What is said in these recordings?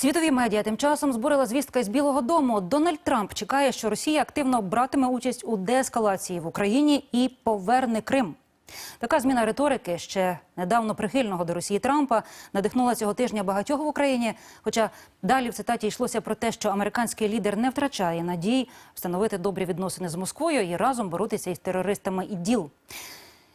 Світові медіа тим часом збурила звістка із Білого Дому. Дональд Трамп чекає, що Росія активно братиме участь у деескалації в Україні і поверне Крим. Така зміна риторики ще недавно прихильного до Росії Трампа надихнула цього тижня багатьох в Україні. Хоча далі в цитаті йшлося про те, що американський лідер не втрачає надій встановити добрі відносини з Москвою і разом боротися із терористами і діл.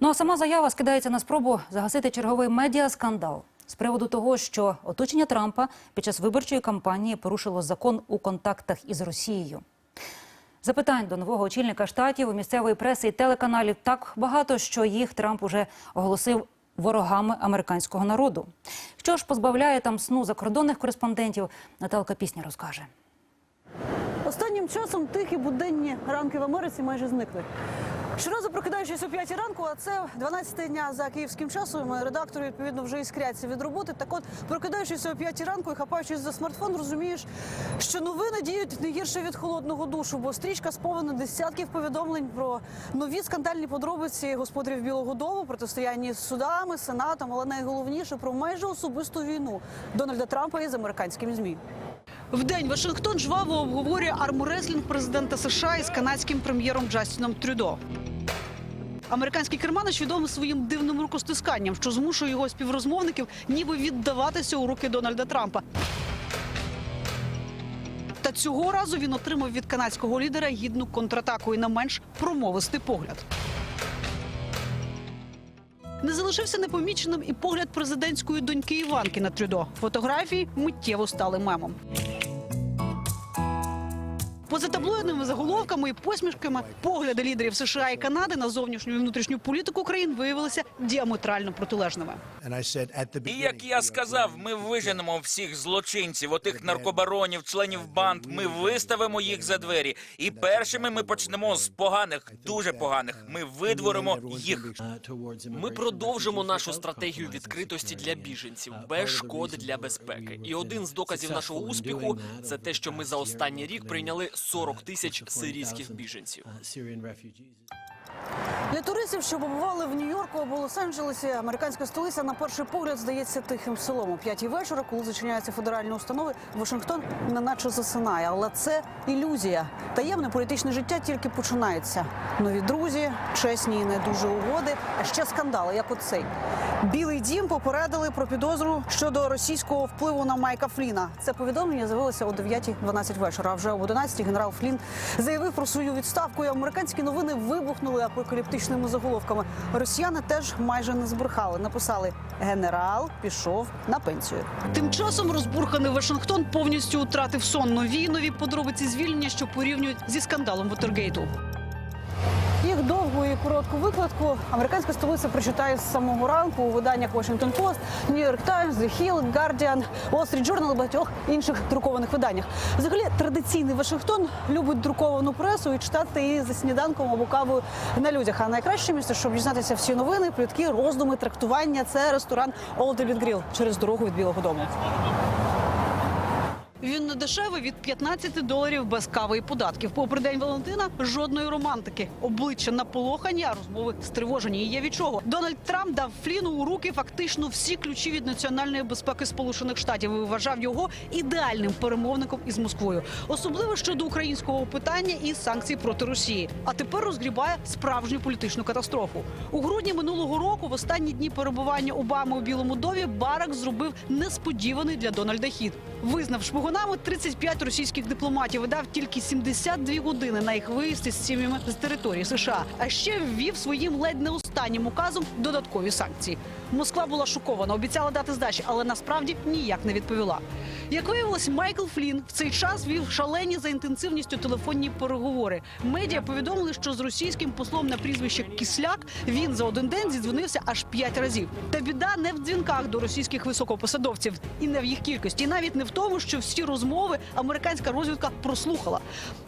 Ну а сама заява скидається на спробу загасити черговий медіаскандал з приводу того, що оточення Трампа під час виборчої кампанії порушило закон у контактах із Росією. Запитань до нового очільника штатів у місцевої преси і телеканалів так багато, що їх Трамп уже оголосив ворогами американського народу. Що ж позбавляє там сну закордонних кореспондентів, Наталка Пісня розкаже. Останнім часом тихі буденні ранки в Америці майже зникли. Щоразу прокидаючись о 5 ранку, а це 12 дня за київським часом. Редактори відповідно вже іскряться від роботи. Так от, прокидаючись о 5 ранку і хапаючись за смартфон, розумієш, що новини діють не гірше від холодного душу, бо стрічка сповнена десятків повідомлень про нові скандальні подробиці господарів Білого Дому, протистояння з судами, сенатом, але найголовніше про майже особисту війну Дональда Трампа із американськими змі. Вдень Вашингтон жваво обговорює армреслінг президента США із канадським прем'єром Джастіном Трюдо. Американський керманич відомий своїм дивним рукостисканням, що змушує його співрозмовників ніби віддаватися у руки Дональда Трампа. Та цього разу він отримав від канадського лідера гідну контратаку і на менш промовистий погляд. Не залишився непоміченим і погляд президентської доньки Іванки на Трюдо. Фотографії миттєво стали мемом. Поза таблоїдними заголовками і посмішками погляди лідерів США і Канади на зовнішню і внутрішню політику країн виявилися діаметрально протилежними. І як я сказав, ми виженемо всіх злочинців, отих наркобаронів, членів банд. Ми виставимо їх за двері. І першими ми почнемо з поганих, дуже поганих. Ми видворимо їх. Ми продовжимо нашу стратегію відкритості для біженців без шкоди для безпеки. І один з доказів нашого успіху це те, що ми за останній рік прийняли 40 тисяч сирійських біженців. Для туристів, що побували в Нью-Йорку або Лос-Анджелесі, американська столиця на перший погляд здається тихим селом. О п'ятій вечора, коли зачиняються федеральні установи, Вашингтон неначе засинає. Але це ілюзія. Таємне політичне життя тільки починається. Нові друзі, чесні і не дуже угоди, а ще скандали, як оцей. Білий дім попередили про підозру щодо російського впливу на Майка Фліна. Це повідомлення з'явилося о 9.12 вечора. А вже об 11 генерал Флін заявив про свою відставку. І американські новини вибухнули апокаліптичними заголовками. Росіяни теж майже не збрехали. Написали генерал пішов на пенсію. Тим часом розбурханий Вашингтон повністю втратив сон. Нові нові подробиці звільнення, що порівнюють зі скандалом Вотергейту. Довгу і коротку викладку американська столиця прочитає з самого ранку у виданнях Washington Post, New York Times, The Hill, Guardian, Wall Street Journal і багатьох інших друкованих виданнях. Взагалі, традиційний Вашингтон любить друковану пресу і читати її за сніданком або кавою на людях. А найкраще місце, щоб дізнатися всі новини, плітки, роздуми, трактування це ресторан Old Grill через дорогу від Білого Дому. Він не дешевий від 15 доларів без кави і податків. Попри день Валентина жодної романтики. Обличчя наполохані, а розмови стривожені. І є від чого. Дональд Трамп дав Фліну у руки фактично всі ключі від національної безпеки Сполучених Штатів і вважав його ідеальним перемовником із Москвою, особливо щодо українського питання і санкцій проти Росії. А тепер розгрібає справжню політичну катастрофу. У грудні минулого року, в останні дні перебування Обами у Білому домі, Барак зробив несподіваний для Дональда хід. Визнав шпигунами 35 російських дипломатів і дав тільки 72 години на їх виїзд із сім'ями з території США. А ще ввів своїм ледь не останнім указом додаткові санкції. Москва була шокована, обіцяла дати здачі, але насправді ніяк не відповіла. Як виявилось, Майкл Флін в цей час вів шалені за інтенсивністю телефонні переговори. Медіа повідомили, що з російським послом на прізвище Кисляк він за один день зідзвонився аж п'ять разів. Та біда не в дзвінках до російських високопосадовців і не в їх кількості, і навіть не в тому, що всі розмови американська розвідка прослухала.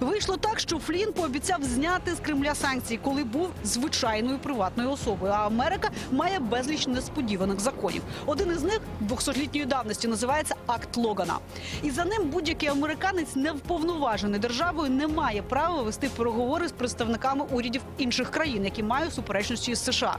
Вийшло так, що Флін пообіцяв зняти з Кремля санкції, коли був звичайною приватною особою. А Америка має безліч несподіваних законів. Один із них 200-літньої давності називається Акт Логана. І за ним будь-який американець не вповноважений державою не має права вести переговори з представниками урядів інших країн, які мають суперечності з США.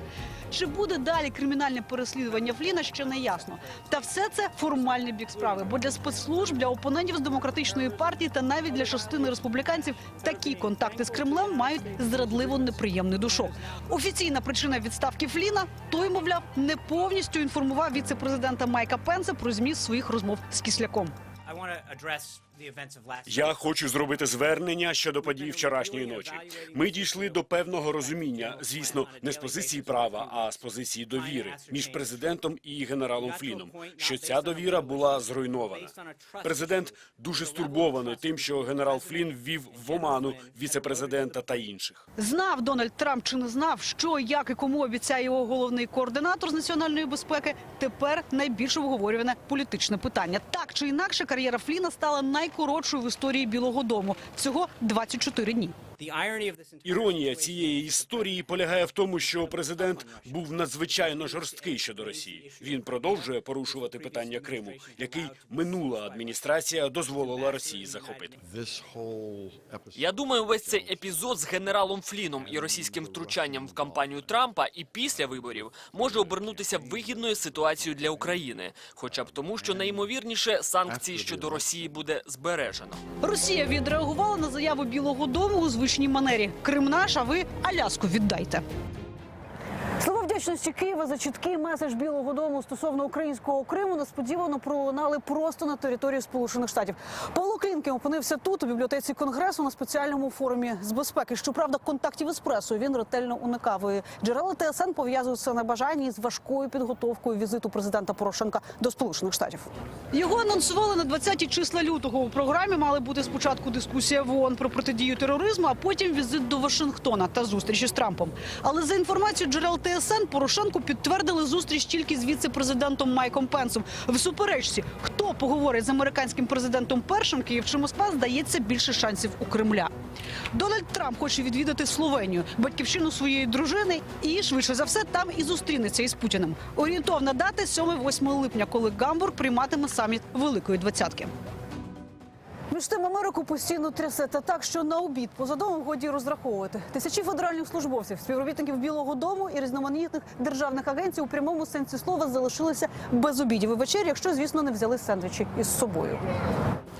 Чи буде далі кримінальне переслідування Фліна, ще не ясно. Та все це формальний бік справи. Бо для спецслужб, для опонентів з демократичної партії та навіть для частини республіканців такі контакти з Кремлем мають зрадливо неприємний душок. Офіційна причина відставки Фліна той, мовляв, не повністю інформував віце-президента Майка Пенса про зміст своїх розмов з Кисляком. Я хочу зробити звернення щодо подій вчорашньої ночі. Ми дійшли до певного розуміння, звісно, не з позиції права, а з позиції довіри між президентом і генералом Фліном. Що ця довіра була зруйнована. Президент дуже стурбований тим, що генерал Флін ввів в оману віце-президента та інших. Знав Дональд Трамп чи не знав, що як і кому обіцяє його головний координатор з національної безпеки. Тепер найбільш обговорюване політичне питання. Так чи інакше, кар'єра Фліна стала найкоротшою в історії Білого Дому. Всього 24 дні. The irony of this entire Іронія цієї історії полягає в тому, що президент був надзвичайно жорсткий щодо Росії. Він продовжує порушувати питання Криму, який минула адміністрація дозволила Росії захопити. this whole. Я думаю, весь цей епізод з генералом Фліном і російським втручанням в кампанію Трампа і після виборів може обернутися вигідною ситуацією для України, хоча б тому, що найімовірніше санкції щодо Росії буде збережено. Росія відреагувала на заяву Білого Дому у звичній манері. Крим наш, а ви Аляску віддайте. Слова Києва за чіткий меседж Білого Дому стосовно українського Криму несподівано пролунали просто на території Сполучених Штатів. Павло Клінкін опинився тут у бібліотеці конгресу на спеціальному форумі з безпеки. Щоправда, контактів із пресою він ретельно уникав. І Джерела ТСН пов'язують це на бажанні з важкою підготовкою візиту президента Порошенка до Сполучених Штатів. Його анонсували на 20-ті числа лютого. У програмі мали бути спочатку дискусія в ООН про протидію тероризму, а потім візит до Вашингтона та зустрічі з Трампом. Але за інформацією джерел ТСН, Порошенку підтвердили зустріч тільки з віце-президентом Майком Пенсом. В суперечці, хто поговорить з американським президентом першим, Київ чи Москва, здається більше шансів у Кремля. Дональд Трамп хоче відвідати Словенію, батьківщину своєї дружини, і швидше за все там і зустрінеться із Путіним. Орієнтовна дата 7-8 липня, коли Гамбург прийматиме саміт Великої двадцятки. Між тим Америку постійно трясе та так, що на обід поза домом годі розраховувати. Тисячі федеральних службовців, співробітників Білого Дому і різноманітних державних агенцій у прямому сенсі слова залишилися без обідів і вечері, якщо, звісно, не взяли сендвічі із собою.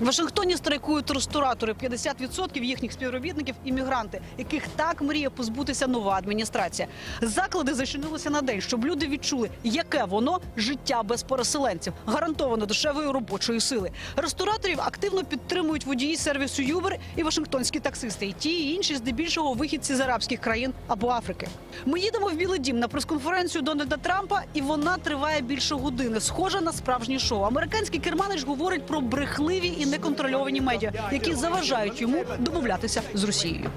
В Вашингтоні страйкують ресторатори. 50% їхніх співробітників іммігранти, яких так мріє позбутися нова адміністрація. Заклади зачинилися на день, щоб люди відчули, яке воно життя без переселенців, гарантовано дешевої робочої сили. Рестораторів активно підтримують водії сервісу Юбер і вашингтонські таксисти, і ті і інші, здебільшого вихідці з арабських країн або Африки. Ми їдемо в Білий Дім на прес-конференцію Дональда Трампа, і вона триває більше години. Схожа на справжнє шоу. Американський керманич говорить про брехливі і неконтрольовані медіа, які заважають йому домовлятися з Росією.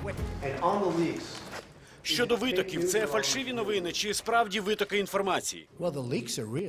Щодо витоків, це фальшиві новини чи справді витоки інформації?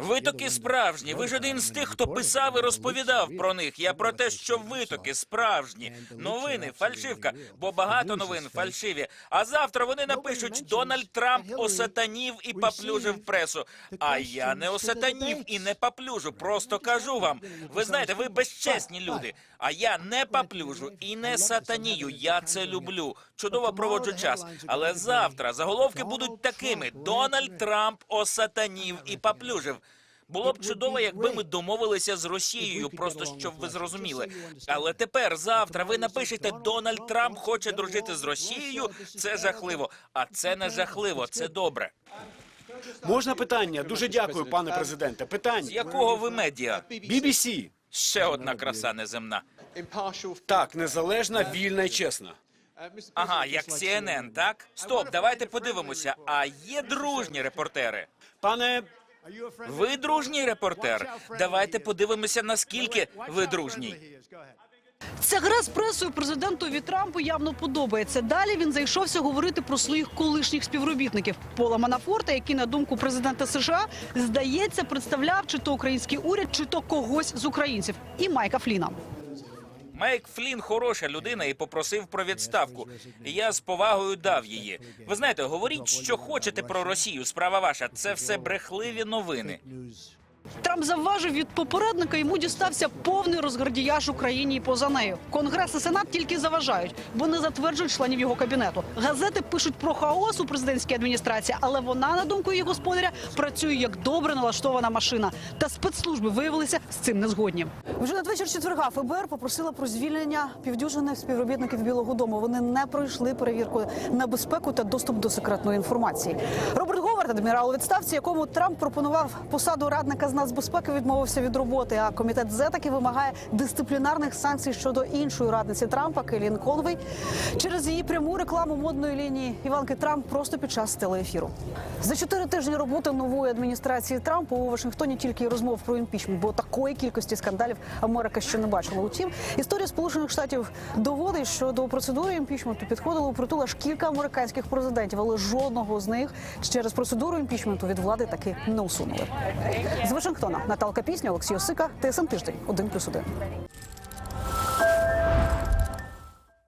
Витоки справжні. Ви ж один з тих, хто писав і розповідав про них. Я про те, що витоки справжні. Новини фальшивка, бо багато новин фальшиві. А завтра вони напишуть Дональд Трамп осатанів і поплюжив пресу. А я не осатанів і не поплюжу. Просто кажу вам. Ви знаєте, ви безчесні люди. А я не поплюжу і не сатанію. Я це люблю. Чудово проводжу час. Але завтра заголовки будуть такими: Дональд Трамп осатанів і поплюжив. Було б чудово, якби ми домовилися з Росією, просто щоб ви зрозуміли. Але тепер, завтра, ви напишете Дональд Трамп хоче дружити з Росією. Це жахливо. А це не жахливо, це добре. Можна питання? Дуже дякую, пане президенте. З Питання. якого ви медіа? BBC. Ще одна краса неземна. Так, незалежна, вільна і чесна. Ага, як CNN, так? Стоп, давайте подивимося. А є дружні репортери? Пане, Ви дружній репортер? Давайте подивимося, наскільки ви дружній. Ця гра з пресою президентові Трампу явно подобається. Далі він зайшовся говорити про своїх колишніх співробітників Пола Манафорта, який, на думку президента США, здається, представляв чи то український уряд, чи то когось з українців, і Майка Фліна. Майк Флін хороша людина і попросив про відставку. Я з повагою дав її. Ви знаєте, говоріть, що хочете про Росію. Справа ваша. Це все брехливі новини. Трамп завважив від попередника, йому дістався повний розгардіяж Україні і поза нею. Конгрес і сенат тільки заважають, бо не затверджують членів його кабінету. Газети пишуть про хаос у президентській адміністрації, але вона, на думку її господаря, працює як добре налаштована машина. Та спецслужби виявилися з цим не згодні. Вже надвечір четверга ФБР попросила про звільнення півдюжини співробітників Білого Дому. Вони не пройшли перевірку на безпеку та доступ до секретної інформації. Роберт Говард, адмірал у відставці, якому Трамп пропонував посаду радника з нацбезпеки, відмовився від роботи. А комітет Зе таки вимагає дисциплінарних санкцій щодо іншої радниці Трампа Келін Конвей через її пряму рекламу модної лінії Іванки Трамп просто під час телеефіру. За чотири тижні роботи нової адміністрації Трампа у Вашингтоні тільки розмов про імпічмент, бо такої кількості скандалів Америка ще не бачила. Утім, історія Сполучених Штатів доводить, що до процедури імпічменту підходило у притул кілька американських президентів, але жодного з них через процедуру імпічменту від влади таки не усунули. З Вашингтона Наталка Пісня, Олексій Осика, ТСН Тиждень, 1+,1.